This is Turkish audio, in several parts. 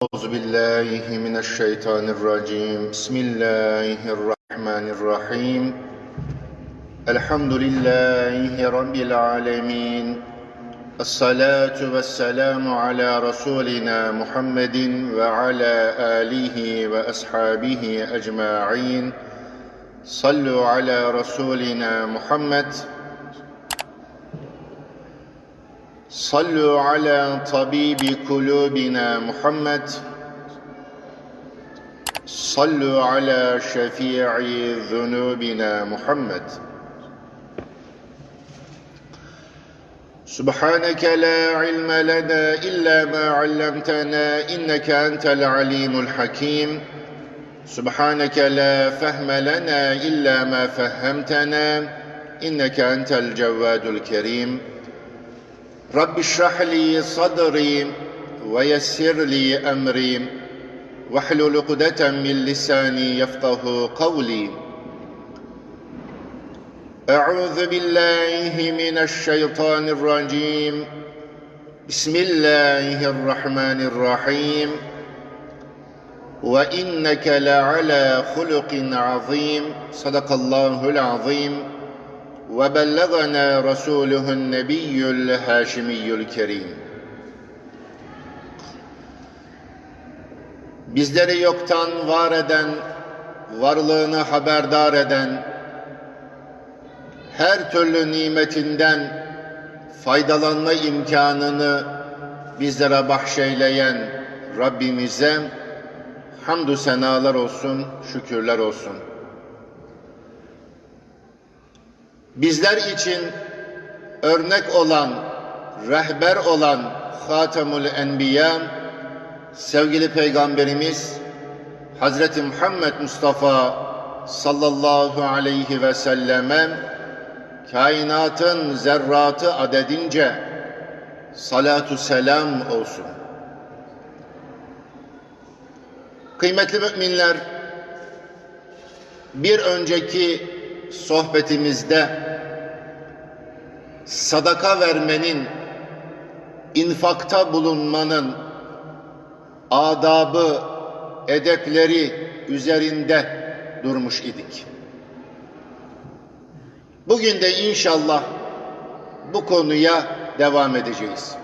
أعوذ بالله من الشيطان الرجيم. بسم الله الرحمن الرحيم. الحمد لله رب العالمين. الصلاة والسلام على رسولنا محمد وعلى آله وأصحابه أجمعين. صلوا على رسولنا محمد. صلوا على طبيب قلوبنا محمد صلوا على شفيع ذنوبنا محمد سبحانك لا علم لنا إلا ما علمتنا إنك أنت العليم الحكيم سبحانك لا فهم لنا إلا ما فهمتنا إنك أنت الجواد الكريم رب اشرح لي صدري ويسر لي أمري واحلل عقدة من لساني يفقه قولي. أعوذ بالله من الشيطان الرجيم. بسم الله الرحمن الرحيم. وإنك لعلى خلق عظيم. صدق الله العظيم. وبلغنا رسوله النبي الهاشمي الكريم Bizleri yoktan var eden, varlığını haberdar eden, her türlü nimetinden faydalanma imkanını bizlere bahşeyleyen Rabbimize hamdü senalar olsun, şükürler olsun. Bizler için örnek olan, rehber olan Hatemül Enbiya, sevgili Peygamberimiz Hazreti Muhammed Mustafa sallallahu aleyhi ve selleme kainatın zerratı adedince salatu selam olsun. Kıymetli müminler, bir önceki sohbetimizde sadaka vermenin, infakta bulunmanın adabı, edepleri üzerinde durmuş idik. Bugün de inşallah bu konuya devam edeceğiz.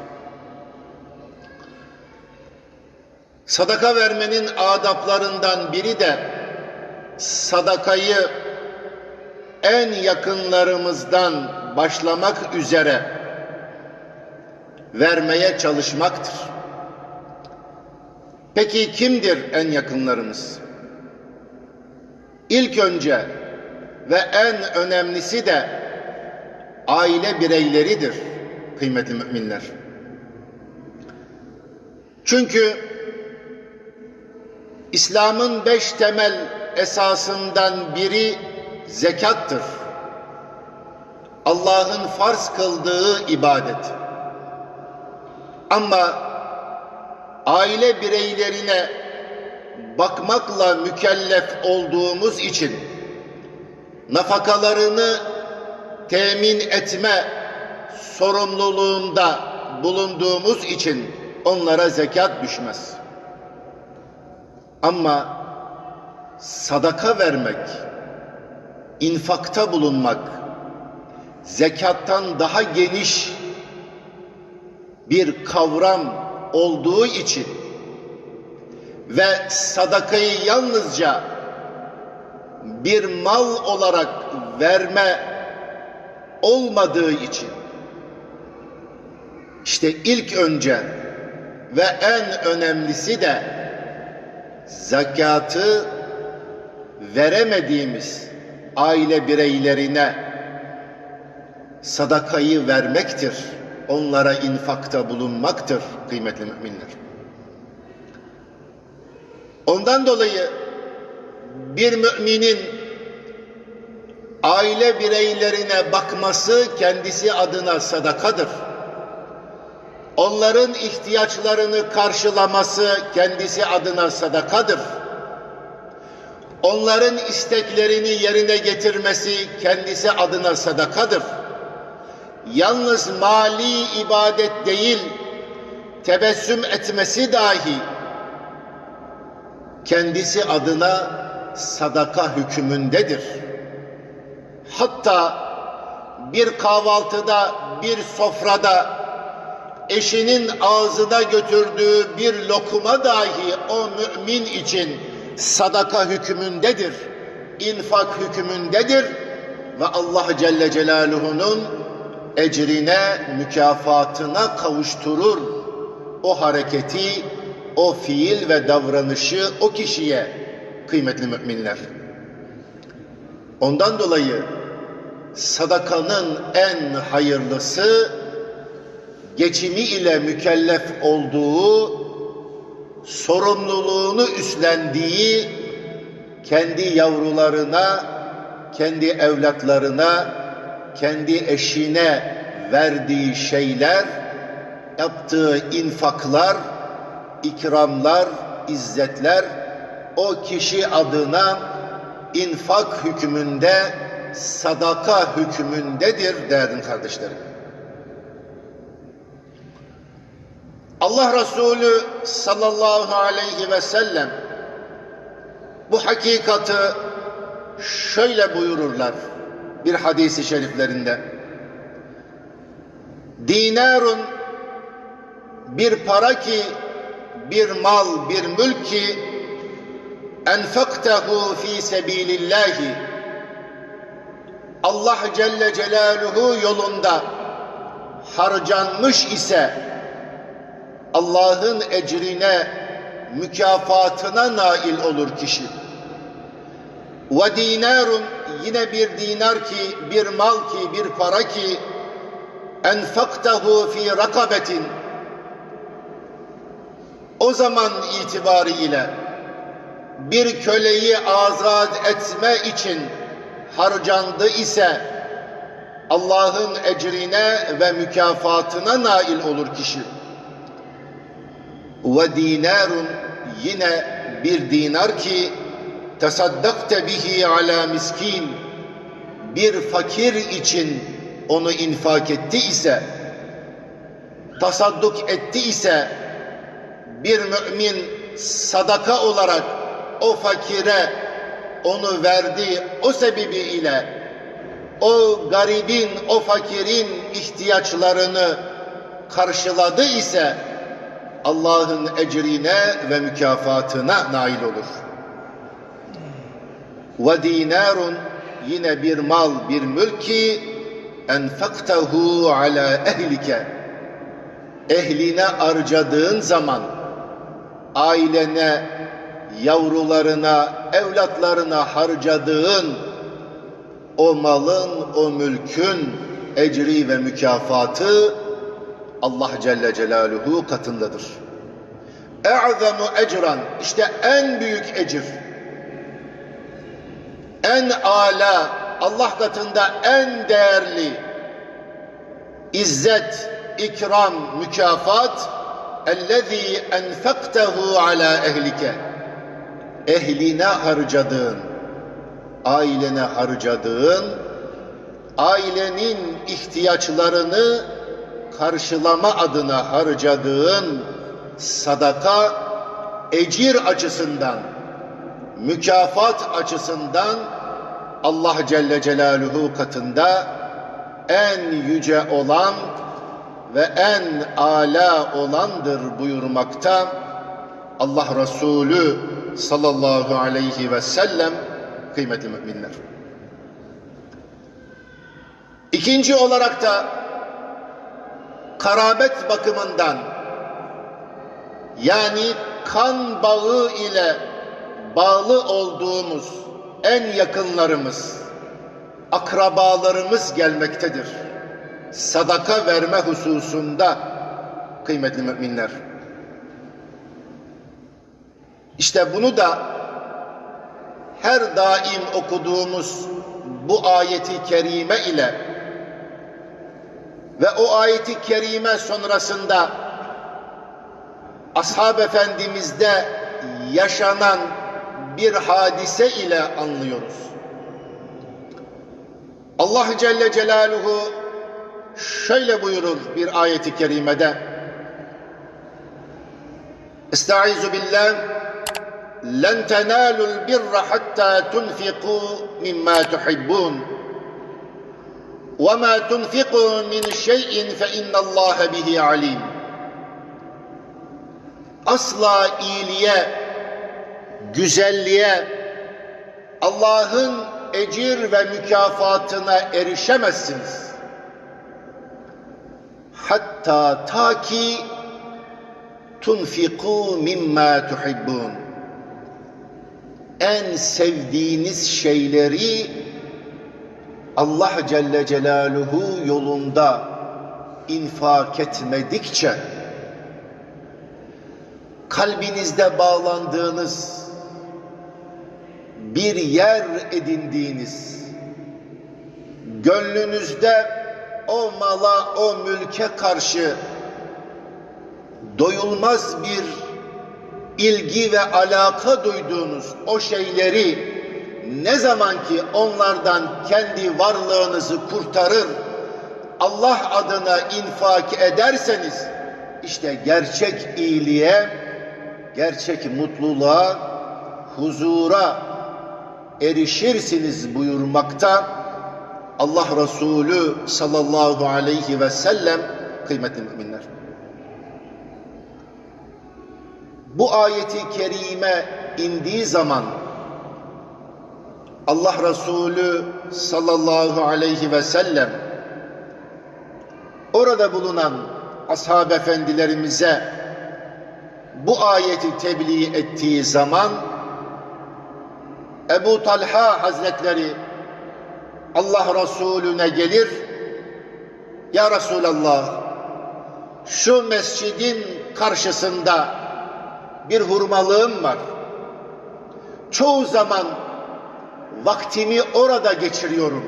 Sadaka vermenin adaplarından biri de sadakayı en yakınlarımızdan başlamak üzere vermeye çalışmaktır. Peki kimdir en yakınlarımız? İlk önce ve en önemlisi de aile bireyleridir kıymetli müminler. Çünkü İslam'ın beş temel esasından biri zekattır. Allah'ın farz kıldığı ibadet. Ama aile bireylerine bakmakla mükellef olduğumuz için nafakalarını temin etme sorumluluğunda bulunduğumuz için onlara zekat düşmez. Ama sadaka vermek, infakta bulunmak zekattan daha geniş bir kavram olduğu için ve sadakayı yalnızca bir mal olarak verme olmadığı için işte ilk önce ve en önemlisi de zakatı veremediğimiz aile bireylerine sadakayı vermektir. Onlara infakta bulunmaktır kıymetli müminler. Ondan dolayı bir müminin aile bireylerine bakması kendisi adına sadakadır. Onların ihtiyaçlarını karşılaması kendisi adına sadakadır onların isteklerini yerine getirmesi kendisi adına sadakadır. Yalnız mali ibadet değil, tebessüm etmesi dahi kendisi adına sadaka hükmündedir. Hatta bir kahvaltıda, bir sofrada eşinin ağzına götürdüğü bir lokuma dahi o mümin için sadaka hükmündedir. infak hükmündedir ve Allah Celle Celaluhu'nun ecrine, mükafatına kavuşturur o hareketi, o fiil ve davranışı o kişiye kıymetli müminler. Ondan dolayı sadakanın en hayırlısı geçimi ile mükellef olduğu, sorumluluğunu üstlendiği kendi yavrularına, kendi evlatlarına, kendi eşine verdiği şeyler, yaptığı infaklar, ikramlar, izzetler o kişi adına infak hükmünde, sadaka hükmündedir değerli kardeşlerim. Allah Resulü sallallahu aleyhi ve sellem bu hakikati şöyle buyururlar bir hadisi şeriflerinde. Dinarun bir para ki, bir mal, bir mülk ki enfaktehu fi sebilillahi Allah Celle Celaluhu yolunda harcanmış ise Allah'ın ecrine, mükafatına nail olur kişi. Ve dinarun yine bir dinar ki, bir mal ki, bir para ki enfaktahu fi rakabetin o zaman itibariyle bir köleyi azat etme için harcandı ise Allah'ın ecrine ve mükafatına nail olur kişi. Ve dinarun yine bir dinar ki tasaddakte bihi ala miskin. Bir fakir için onu infak etti ise tasadduk etti ise bir mümin sadaka olarak o fakire onu verdi o sebebiyle o garibin o fakirin ihtiyaçlarını karşıladı ise Allah'ın ecrine ve mükafatına nail olur. Ve dinarun yine bir mal, bir mülki enfaktahu ala ehlike ehline harcadığın zaman ailene, yavrularına, evlatlarına harcadığın o malın, o mülkün ecri ve mükafatı Allah Celle Celaluhu katındadır. E'zemu ecran işte en büyük ecir en ala Allah katında en değerli izzet, ikram, mükafat ellezî enfektehu ala ehlike ehline harcadığın ailene harcadığın ailenin ihtiyaçlarını karşılama adına harcadığın sadaka ecir açısından mükafat açısından Allah Celle Celaluhu katında en yüce olan ve en ala olandır buyurmakta Allah Resulü sallallahu aleyhi ve sellem kıymetli müminler. İkinci olarak da karabet bakımından yani kan bağı ile bağlı olduğumuz en yakınlarımız, akrabalarımız gelmektedir. Sadaka verme hususunda kıymetli müminler. İşte bunu da her daim okuduğumuz bu ayeti kerime ile ve o ayeti kerime sonrasında ashab efendimizde yaşanan bir hadise ile anlıyoruz. Allah Celle Celaluhu şöyle buyurur bir ayeti kerimede. Estaizu billah لن تنالوا البر حتى تنفقوا مما تحبون وما تنفقوا من شيء فإن الله به عليم asla iyiliğe, güzelliğe, Allah'ın ecir ve mükafatına erişemezsiniz. Hatta ta ki tunfiku mimma tuhibbun. En sevdiğiniz şeyleri Allah Celle Celaluhu yolunda infak etmedikçe kalbinizde bağlandığınız bir yer edindiğiniz gönlünüzde o mala o mülke karşı doyulmaz bir ilgi ve alaka duyduğunuz o şeyleri ne zaman ki onlardan kendi varlığınızı kurtarır Allah adına infak ederseniz işte gerçek iyiliğe gerçek mutluluğa huzura erişirsiniz buyurmakta Allah Resulü sallallahu aleyhi ve sellem kıymetli müminler. Bu ayeti kerime indiği zaman Allah Resulü sallallahu aleyhi ve sellem orada bulunan ashab efendilerimize bu ayeti tebliğ ettiği zaman Ebu Talha Hazretleri Allah Resulüne gelir Ya Resulallah şu mescidin karşısında bir hurmalığım var. Çoğu zaman vaktimi orada geçiriyorum.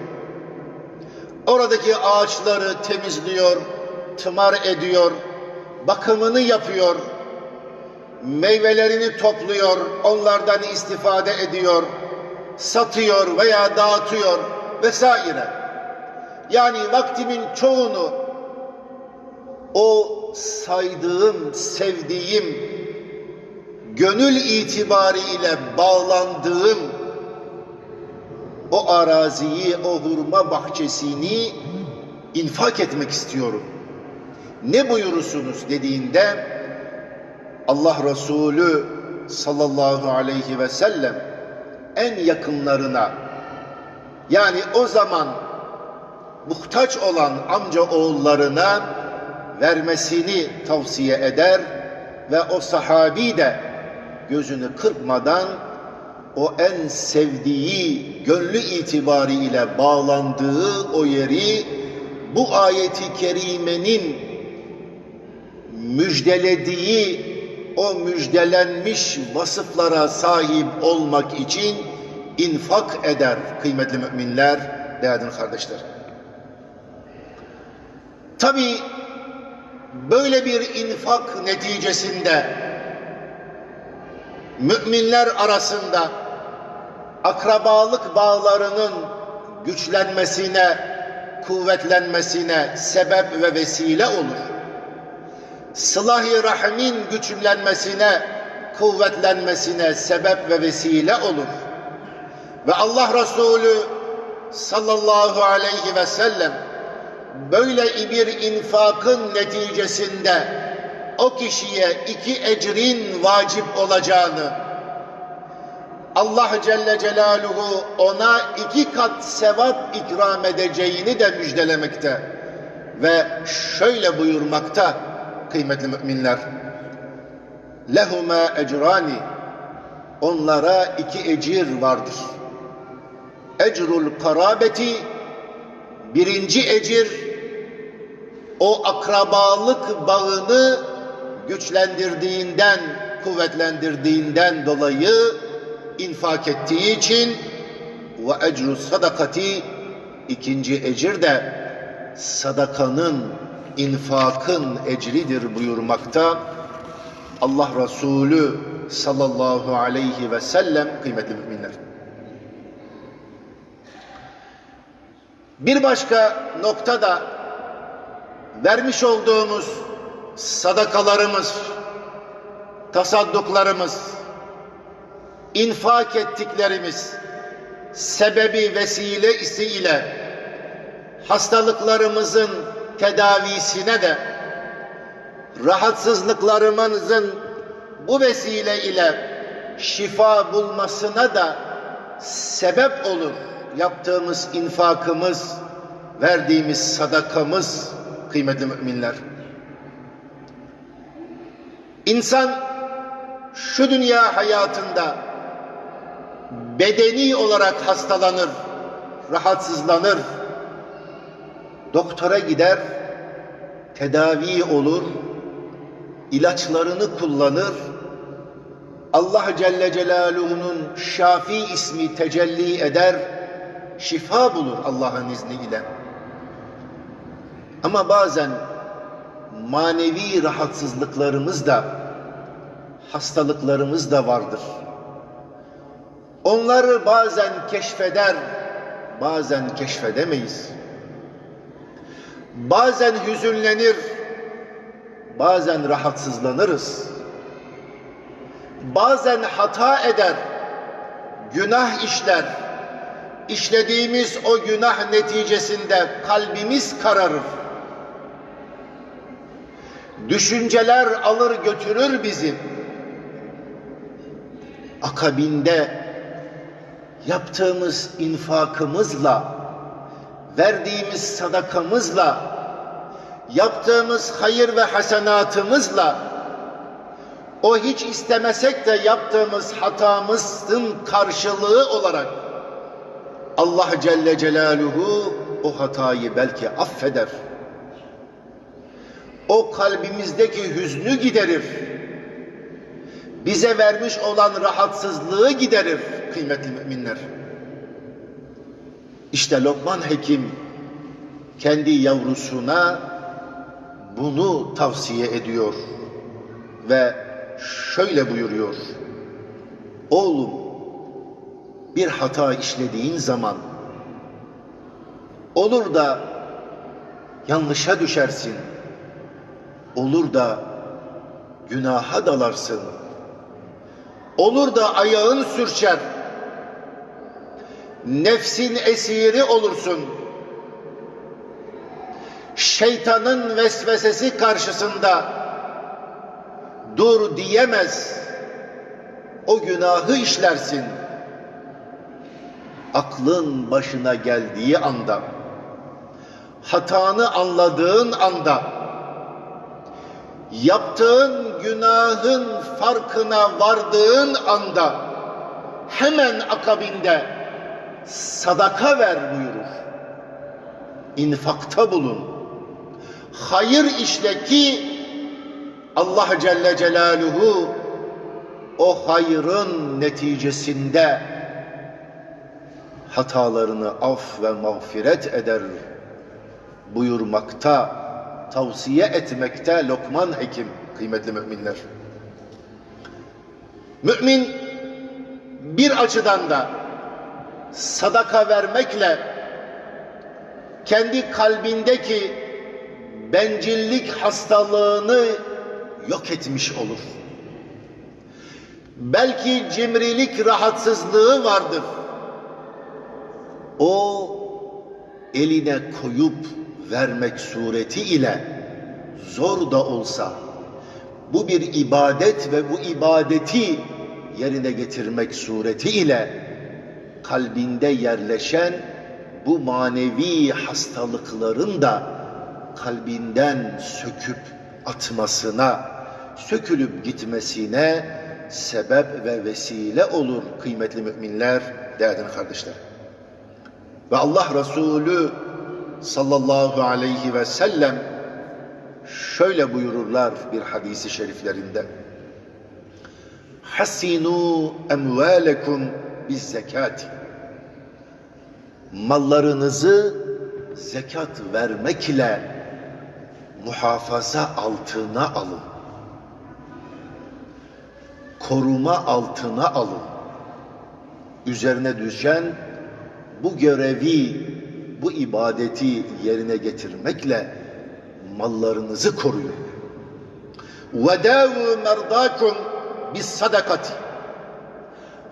Oradaki ağaçları temizliyor, tımar ediyor, bakımını yapıyor, meyvelerini topluyor, onlardan istifade ediyor, satıyor veya dağıtıyor vesaire. Yani vaktimin çoğunu o saydığım, sevdiğim, gönül itibariyle bağlandığım o araziyi, o hurma bahçesini infak etmek istiyorum. Ne buyurursunuz dediğinde Allah Resulü sallallahu aleyhi ve sellem en yakınlarına yani o zaman muhtaç olan amca oğullarına vermesini tavsiye eder ve o sahabi de gözünü kırpmadan o en sevdiği, gönlü itibariyle bağlandığı o yeri bu ayeti kerimenin müjdelediği o müjdelenmiş vasıflara sahip olmak için infak eder kıymetli müminler, değerli kardeşler. Tabi böyle bir infak neticesinde müminler arasında akrabalık bağlarının güçlenmesine, kuvvetlenmesine sebep ve vesile olur. Sılah-ı Rahim'in güçlenmesine, kuvvetlenmesine sebep ve vesile olur. Ve Allah Resulü sallallahu aleyhi ve sellem böyle bir infakın neticesinde o kişiye iki ecrin vacip olacağını Allah Celle Celaluhu ona iki kat sevap ikram edeceğini de müjdelemekte ve şöyle buyurmakta kıymetli müminler lehuma ecrani onlara iki ecir vardır. Ecrul karabeti birinci ecir o akrabalık bağını güçlendirdiğinden, kuvvetlendirdiğinden dolayı infak ettiği için ve ecru sadakati ikinci ecir de sadakanın, infakın ecridir buyurmakta. Allah Resulü sallallahu aleyhi ve sellem kıymetli müminler. Bir başka nokta da vermiş olduğumuz sadakalarımız, tasadduklarımız infak ettiklerimiz sebebi vesilesi ile hastalıklarımızın tedavisine de rahatsızlıklarımızın bu vesile ile şifa bulmasına da sebep olur. Yaptığımız infakımız, verdiğimiz sadakamız kıymetli müminler. İnsan şu dünya hayatında bedeni olarak hastalanır, rahatsızlanır. Doktora gider, tedavi olur, ilaçlarını kullanır. Allah Celle Celaluhu'nun Şafi ismi tecelli eder, şifa bulur Allah'ın izniyle. Ama bazen manevi rahatsızlıklarımız da, hastalıklarımız da vardır. Onları bazen keşfeder, bazen keşfedemeyiz. Bazen hüzünlenir, bazen rahatsızlanırız. Bazen hata eder, günah işler. İşlediğimiz o günah neticesinde kalbimiz kararır. Düşünceler alır götürür bizi. Akabinde yaptığımız infakımızla, verdiğimiz sadakamızla, yaptığımız hayır ve hasenatımızla, o hiç istemesek de yaptığımız hatamızın karşılığı olarak Allah Celle Celaluhu o hatayı belki affeder. O kalbimizdeki hüznü giderir. Bize vermiş olan rahatsızlığı giderir kıymetli müminler. İşte Lokman Hekim kendi yavrusuna bunu tavsiye ediyor ve şöyle buyuruyor. Oğlum bir hata işlediğin zaman olur da yanlışa düşersin. Olur da günaha dalarsın. Olur da ayağın sürçer. Nefsin esiri olursun. Şeytanın vesvesesi karşısında dur diyemez. O günahı işlersin. Aklın başına geldiği anda, hatanı anladığın anda, yaptığın günahın farkına vardığın anda, hemen akabinde sadaka ver buyurur. İnfakta bulun. Hayır işle ki Allah Celle Celaluhu o hayrın neticesinde hatalarını af ve mağfiret eder buyurmakta, tavsiye etmekte Lokman Hekim kıymetli müminler. Mümin bir açıdan da sadaka vermekle kendi kalbindeki bencillik hastalığını yok etmiş olur. Belki cimrilik rahatsızlığı vardır. O eline koyup vermek sureti ile zor da olsa bu bir ibadet ve bu ibadeti yerine getirmek sureti ile kalbinde yerleşen bu manevi hastalıkların da kalbinden söküp atmasına, sökülüp gitmesine sebep ve vesile olur kıymetli müminler, değerli kardeşler. Ve Allah Resulü sallallahu aleyhi ve sellem şöyle buyururlar bir hadisi şeriflerinde. Hasinu emvalekum biz zekati. Mallarınızı zekat vermek ile muhafaza altına alın. Koruma altına alın. Üzerine düşen bu görevi, bu ibadeti yerine getirmekle mallarınızı koruyun. وَدَاوُ مَرْضَاكُمْ bis sadakati.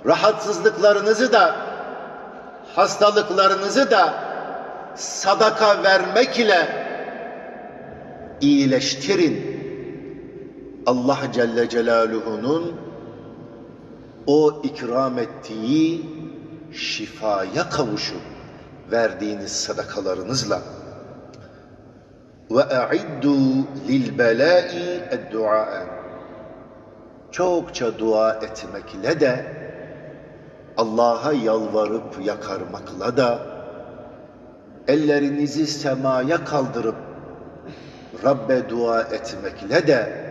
rahatsızlıklarınızı da hastalıklarınızı da sadaka vermek ile iyileştirin. Allah Celle Celaluhu'nun o ikram ettiği şifaya kavuşun verdiğiniz sadakalarınızla. Ve a'iddu lil belai dua Çokça dua etmekle de Allah'a yalvarıp yakarmakla da ellerinizi semaya kaldırıp Rabbe dua etmekle de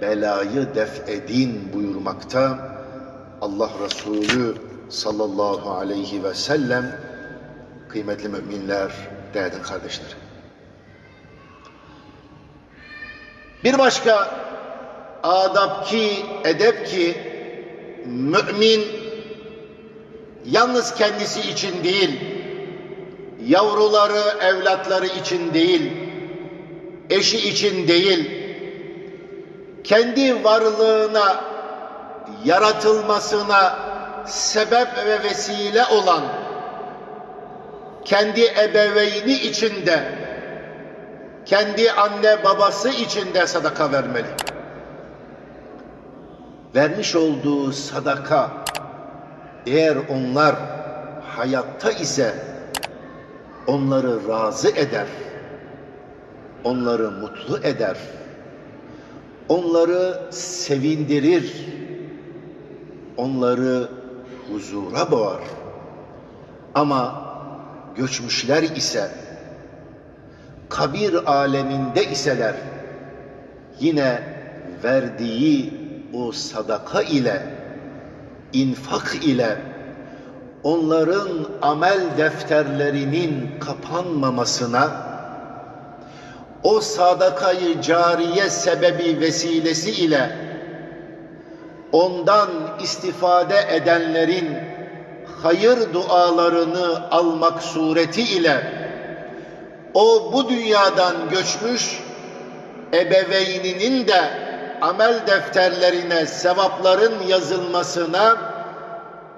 belayı def edin buyurmakta Allah Resulü sallallahu aleyhi ve sellem kıymetli müminler, değerli kardeşler. Bir başka adab ki, edep ki mümin yalnız kendisi için değil, yavruları, evlatları için değil, eşi için değil, kendi varlığına, yaratılmasına sebep ve vesile olan kendi ebeveyni içinde, kendi anne babası içinde sadaka vermeli. Vermiş olduğu sadaka eğer onlar hayatta ise onları razı eder, onları mutlu eder, onları sevindirir, onları huzura boğar. Ama göçmüşler ise kabir aleminde iseler yine verdiği o sadaka ile infak ile onların amel defterlerinin kapanmamasına o sadakayı cariye sebebi vesilesi ile ondan istifade edenlerin hayır dualarını almak sureti ile o bu dünyadan göçmüş ebeveyninin de amel defterlerine sevapların yazılmasına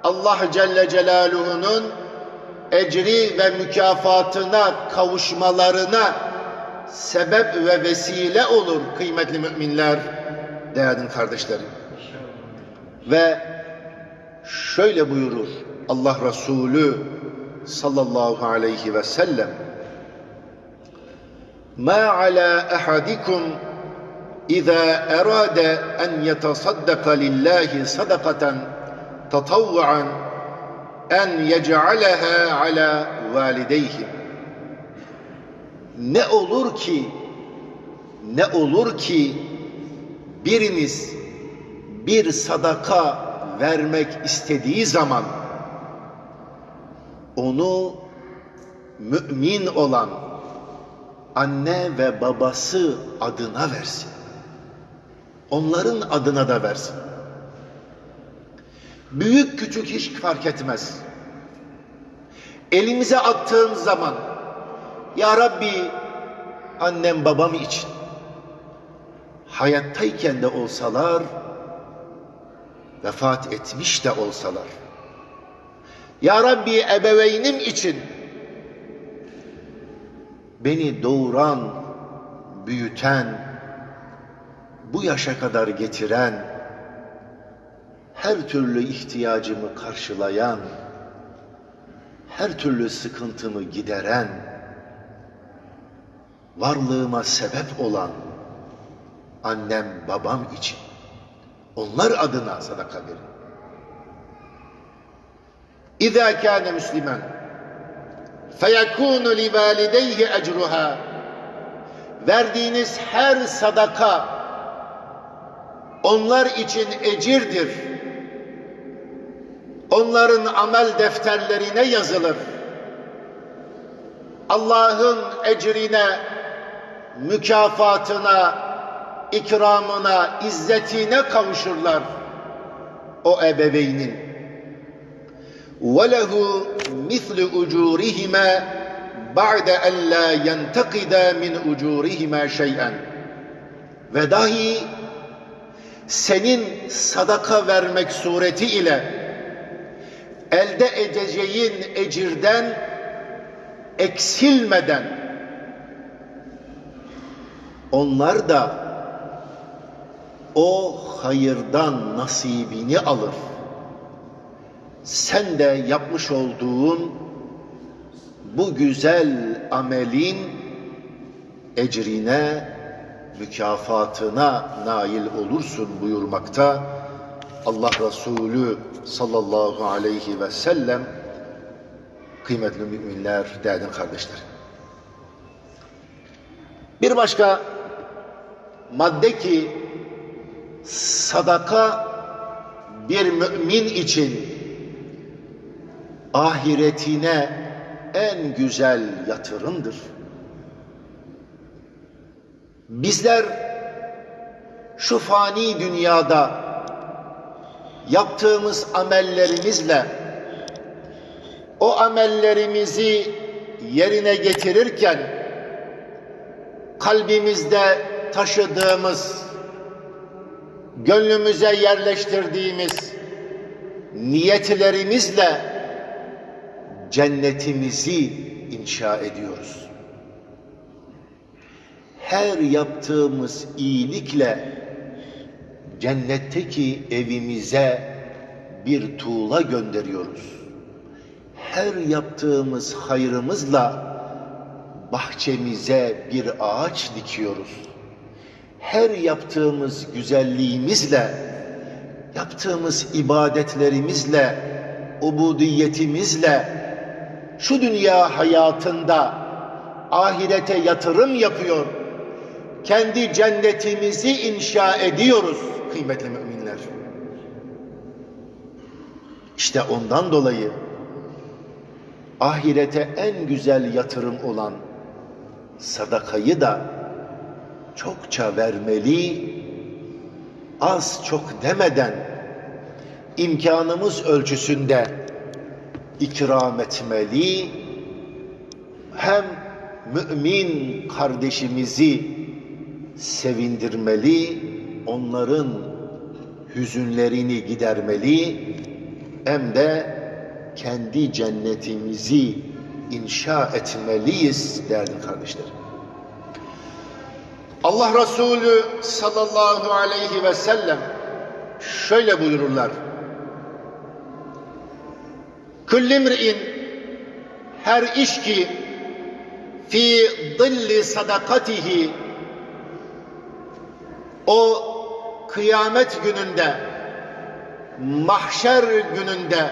Allah Celle Celaluhu'nun ecri ve mükafatına kavuşmalarına sebep ve vesile olur kıymetli müminler, değerli kardeşlerim. Ve şöyle buyurur Allah Resulü sallallahu aleyhi ve sellem ما على أحدكم إذا أراد أن يتصدق لله صدقة تطوعا أن يجعلها على والديه ne olur ki ne olur ki biriniz bir sadaka vermek istediği zaman onu mümin olan anne ve babası adına versin. Onların adına da versin. Büyük küçük hiç fark etmez. Elimize attığım zaman Ya Rabbi annem babam için hayattayken de olsalar vefat etmiş de olsalar Ya Rabbi ebeveynim için beni doğuran, büyüten, bu yaşa kadar getiren, her türlü ihtiyacımı karşılayan, her türlü sıkıntımı gideren, varlığıma sebep olan annem babam için onlar adına sadaka verin. Kâne müslimen feyekûnu li valideyhi ecruha verdiğiniz her sadaka onlar için ecirdir. Onların amel defterlerine yazılır. Allah'ın ecrine, mükafatına, ikramına, izzetine kavuşurlar o ebeveynin. وَلَهُ مِثْلُ اُجُورِهِمَا بَعْدَ أَنْ لَا يَنْتَقِدَ مِنْ اُجُورِهِمَا شَيْئًا Ve dahi senin sadaka vermek sureti ile elde edeceğin ecirden eksilmeden onlar da o hayırdan nasibini alır. Sen de yapmış olduğun bu güzel amelin ecrine, mükafatına nail olursun buyurmakta. Allah Resulü sallallahu aleyhi ve sellem kıymetli müminler, değerli kardeşler. Bir başka madde ki sadaka bir mümin için ahiretine en güzel yatırımdır. Bizler şu fani dünyada yaptığımız amellerimizle o amellerimizi yerine getirirken kalbimizde taşıdığımız gönlümüze yerleştirdiğimiz niyetlerimizle cennetimizi inşa ediyoruz. Her yaptığımız iyilikle cennetteki evimize bir tuğla gönderiyoruz. Her yaptığımız hayrımızla bahçemize bir ağaç dikiyoruz. Her yaptığımız güzelliğimizle, yaptığımız ibadetlerimizle, ubudiyetimizle şu dünya hayatında ahirete yatırım yapıyor. Kendi cennetimizi inşa ediyoruz kıymetli müminler. İşte ondan dolayı ahirete en güzel yatırım olan sadakayı da çokça vermeli, az çok demeden imkanımız ölçüsünde ikram etmeli, hem mümin kardeşimizi sevindirmeli, onların hüzünlerini gidermeli, hem de kendi cennetimizi inşa etmeliyiz değerli kardeşlerim. Allah Resulü sallallahu aleyhi ve sellem şöyle buyururlar. Küllimri'in her iş ki fi dilli sadakatihi o kıyamet gününde mahşer gününde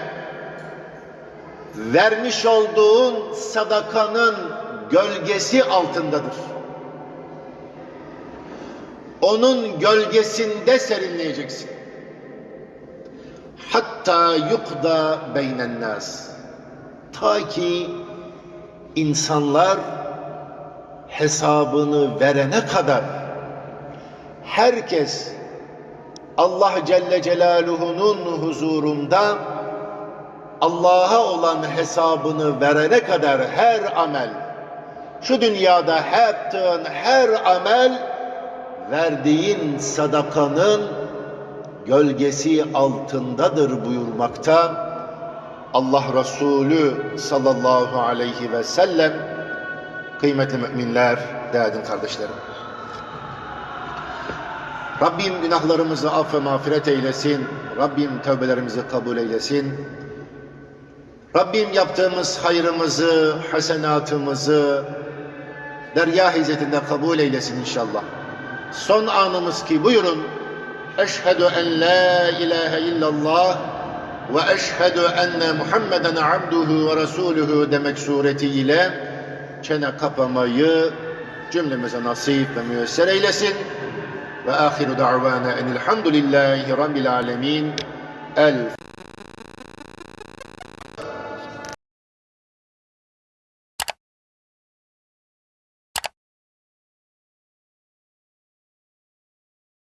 vermiş olduğun sadakanın gölgesi altındadır. Onun gölgesinde serinleyeceksin. Hatta yukda beynen nas. Ta ki insanlar hesabını verene kadar herkes Allah Celle Celaluhu'nun huzurunda Allah'a olan hesabını verene kadar her amel, şu dünyada yaptığın her amel, verdiğin sadakanın gölgesi altındadır buyurmakta. Allah Resulü sallallahu aleyhi ve sellem, kıymetli müminler, değerli kardeşlerim. Rabbim günahlarımızı aff ve mağfiret eylesin. Rabbim tövbelerimizi kabul eylesin. Rabbim yaptığımız hayrımızı, hasenatımızı derya hizmetinde kabul eylesin inşallah. Son anımız ki buyurun. Eşhedü en la ilahe illallah ve eşhedü enne Muhammeden abduhu ve resuluhu demek suretiyle çene kapamayı cümlemize nasip ve müyesser eylesin. Ve ahiru da'vana enilhamdülillahi rabbil alemin. El